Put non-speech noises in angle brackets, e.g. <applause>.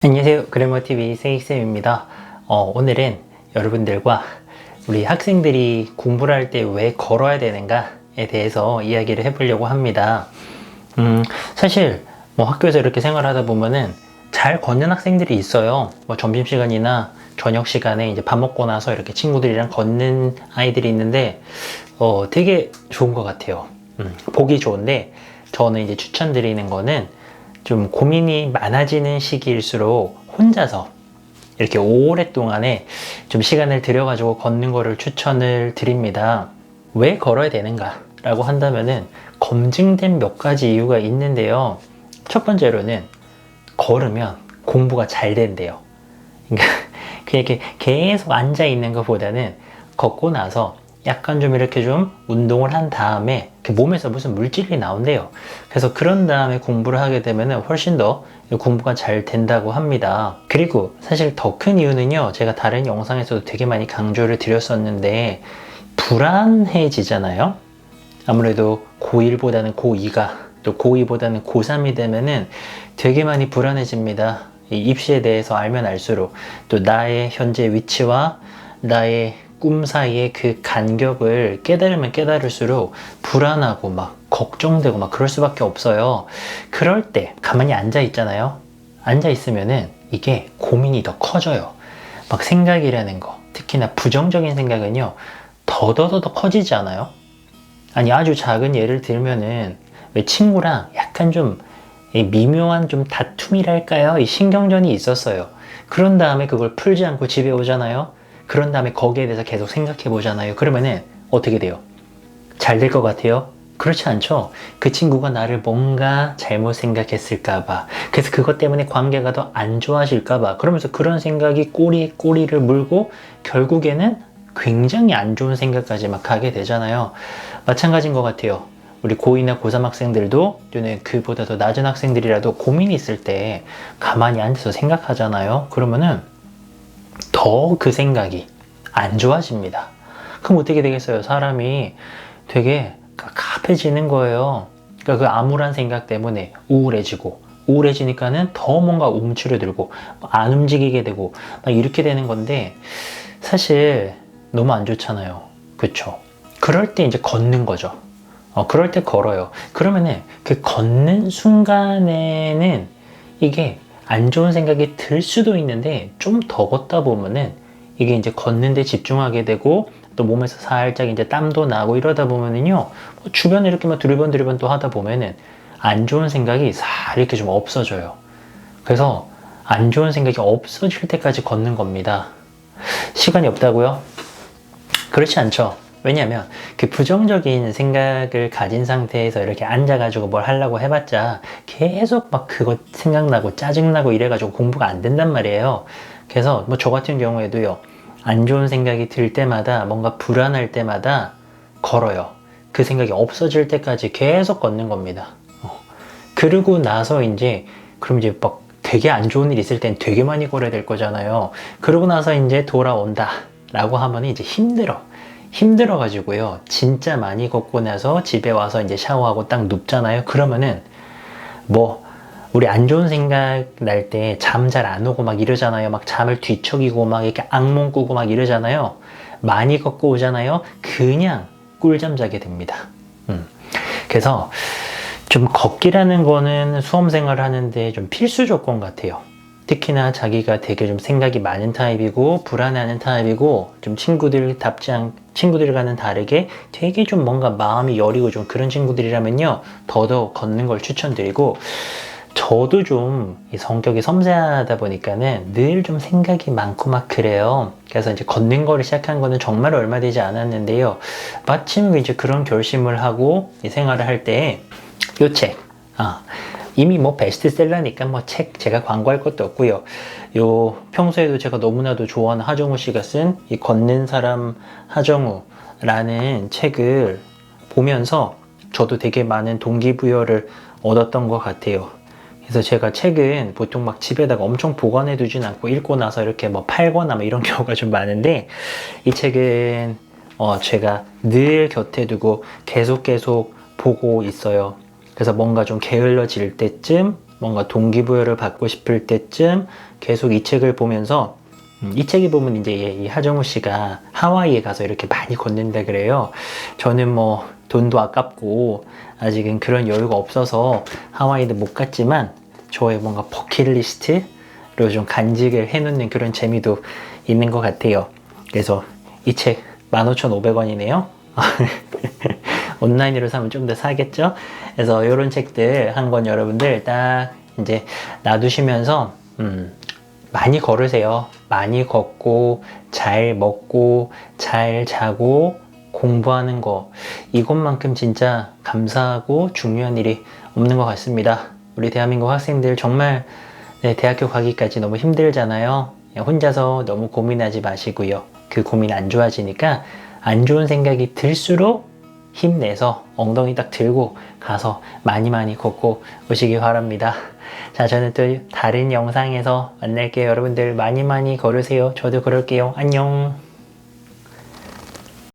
안녕하세요. 그래머TV 세이쌤입니다. 어, 오늘은 여러분들과 우리 학생들이 공부를 할 때 왜 걸어야 되는가에 대해서 이야기를 해보려고 합니다. 음, 사실 뭐 학교에서 이렇게 생활하다 보면은 잘 걷는 학생들이 있어요. 뭐 점심시간이나 저녁 시간에 이제 밥 먹고 나서 이렇게 친구들이랑 걷는 아이들이 있는데 어, 되게 좋은 것 같아요. 음, 보기 좋은데 저는 이제 추천드리는 거는 좀 고민이 많아지는 시기일수록 혼자서 이렇게 오랫동안에 좀 시간을 들여가지고 걷는 거를 추천을 드립니다. 왜 걸어야 되는가? 라고 한다면은 검증된 몇 가지 이유가 있는데요. 첫 번째로는 걸으면 공부가 잘 된대요. 그러니까 <laughs> 그냥 이렇게 계속 앉아 있는 것보다는 걷고 나서 약간 좀 이렇게 좀 운동을 한 다음에 그 몸에서 무슨 물질이 나온대요. 그래서 그런 다음에 공부를 하게 되면 훨씬 더 공부가 잘 된다고 합니다. 그리고 사실 더 큰 이유는요, 제가 다른 영상에서도 되게 많이 강조를 드렸었는데, 불안해지잖아요? 아무래도 고1보다는 고2가, 또 고2보다는 고3이 되면은 되게 많이 불안해집니다. 이 입시에 대해서 알면 알수록, 또 나의 현재 위치와 나의 꿈 사이의 그 간격을 깨달으면 깨달을수록 불안하고 막 걱정되고 막 그럴 수밖에 없어요. 그럴 때 가만히 앉아 있잖아요. 앉아 있으면은 이게 고민이 더 커져요. 막 생각이라는 거, 특히나 부정적인 생각은요, 더더더더 커지지 않아요? 아니, 아주 작은 예를 들면은 왜 친구랑 약간 좀 미묘한 좀 다툼이랄까요? 이 신경전이 있었어요. 그런 다음에 그걸 풀지 않고 집에 오잖아요. 그런 다음에 거기에 대해서 계속 생각해 보잖아요. 그러면은 어떻게 돼요? 잘 될 것 같아요? 그렇지 않죠? 그 친구가 나를 뭔가 잘못 생각했을까봐. 그래서 그것 때문에 관계가 더 안 좋아질까봐. 그러면서 그런 생각이 꼬리에 꼬리를 물고 결국에는 굉장히 안 좋은 생각까지 막 가게 되잖아요. 마찬가지인 것 같아요. 우리 고2나 고3 학생들도 또는 그보다 더 낮은 학생들이라도 고민이 있을 때 가만히 앉아서 생각하잖아요. 그러면은 더 그 생각이 안 좋아집니다. 그럼 어떻게 되겠어요? 사람이 되게 가급해지는 거예요. 그러니까 그 암울한 생각 때문에 우울해지고 우울해지니까는 더 뭔가 움츠려들고 안 움직이게 되고 막 이렇게 되는 건데 사실 너무 안 좋잖아요. 그쵸? 그럴 때 이제 걷는 거죠. 어, 그럴 때 걸어요. 그러면은 그 걷는 순간에는 이게 안 좋은 생각이 들 수도 있는데 좀 더 걷다 보면은 이게 이제 걷는데 집중하게 되고 또 몸에서 살짝 이제 땀도 나고 이러다 보면은요 뭐 주변에 이렇게 막 두리번 두리번 또 하다 보면은 안 좋은 생각이 살 이렇게 좀 없어져요. 그래서 안 좋은 생각이 없어질 때까지 걷는 겁니다. 시간이 없다고요? 그렇지 않죠. 왜냐하면 그 부정적인 생각을 가진 상태에서 이렇게 앉아가지고 뭘 하려고 해봤자 계속 막 그거 생각나고 짜증나고 이래가지고 공부가 안 된단 말이에요. 그래서 뭐 저 같은 경우에도요. 안 좋은 생각이 들 때마다 뭔가 불안할 때마다 걸어요. 그 생각이 없어질 때까지 계속 걷는 겁니다. 어. 그러고 나서 이제 그럼 이제 막 되게 안 좋은 일 있을 땐 되게 많이 걸어야 될 거잖아요. 그러고 나서 이제 돌아온다. 라고 하면 이제 힘들어. 힘들어가지고요. 진짜 많이 걷고 나서 집에 와서 이제 샤워하고 딱 눕잖아요. 그러면은 뭐 우리 안 좋은 생각 날 때 잠 잘 안 오고 막 이러잖아요. 막 잠을 뒤척이고 막 이렇게 악몽 꾸고 막 이러잖아요. 많이 걷고 오잖아요. 그냥 꿀잠 자게 됩니다. 음. 그래서 좀 걷기라는 거는 수험 생활을 하는데 좀 필수 조건 같아요. 특히나 자기가 되게 좀 생각이 많은 타입이고 불안해하는 타입이고 좀 친구들답지 않 친구들과는 다르게 되게 좀 뭔가 마음이 여리고 좀 그런 친구들이라면요 더더욱 걷는 걸 추천드리고 저도 좀 성격이 섬세하다 보니까는 늘 좀 생각이 많고 막 그래요. 그래서 이제 걷는 거를 시작한 거는 정말 얼마 되지 않았는데요. 마침 이제 그런 결심을 하고 생활을 할때요 책, 아, 이미 뭐 베스트셀러니까 뭐 책 제가 광고할 것도 없고요. 요 평소에도 제가 너무나도 좋아하는 하정우 씨가 쓴 이 걷는 사람 하정우라는 책을 보면서 저도 되게 많은 동기부여를 얻었던 것 같아요. 그래서 제가 책은 보통 막 집에다가 엄청 보관해 두진 않고 읽고 나서 이렇게 뭐 팔거나 뭐 이런 <laughs> 경우가 좀 많은데 이 책은 어 제가 늘 곁에 두고 계속 계속 보고 있어요. 그래서 뭔가 좀 게을러질 때쯤 뭔가 동기부여를 받고 싶을 때쯤 계속 이 책을 보면서 음, 이 책에 보면 이제 이 하정우 씨가 하와이에 가서 이렇게 많이 걷는다 그래요. 저는 뭐 돈도 아깝고 아직은 그런 여유가 없어서 하와이도 못 갔지만 저의 뭔가 버킷리스트로 좀 간직을 해놓는 그런 재미도 있는 것 같아요. 그래서 이 책 15,500원이네요. <laughs> 온라인으로 사면 좀 더 사겠죠? 그래서 이런 책들 한 권 여러분들 딱 이제 놔두시면서 음, 많이 걸으세요. 많이 걷고 잘 먹고 잘 자고 공부하는 거 이것만큼 진짜 감사하고 중요한 일이 없는 것 같습니다. 우리 대한민국 학생들 정말 네, 대학교 가기까지 너무 힘들잖아요. 혼자서 너무 고민하지 마시고요. 그 고민 안 좋아지니까 안 좋은 생각이 들수록 힘내서 엉덩이 딱 들고 가서 많이 많이 걷고 오시기 바랍니다. 자, 저는 또 다른 영상에서 만날게요. 여러분들 많이 많이 걸으세요. 저도 그럴게요. 안녕.